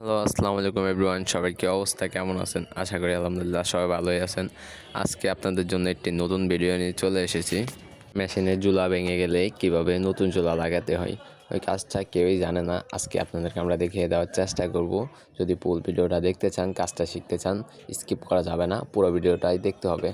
Hello, আসসালামু আলাইকুম everyone. সবাই কি অবস্থা? কেমন আছেন? আশা করি আলহামদুলিল্লাহ সবাই ভালোই আছেন। আজকে আপনাদের জন্য একটি নতুন ভিডিও নিয়ে চলে এসেছি। মেশিনে জুলা ভেঙে গেলে কীভাবে নতুন জুলা লাগাতে হয়? ওই কাজটা কেউই জানে না। আজকে আপনাদেরকে আমরা দেখিয়ে দেওয়ার চেষ্টা করব। যদি পুল ভিডিওটা দেখতে চান, কাজটা শিখতে চান স্কিপ করা যাবে না। পুরো ভিডিওটাই দেখতে হবে।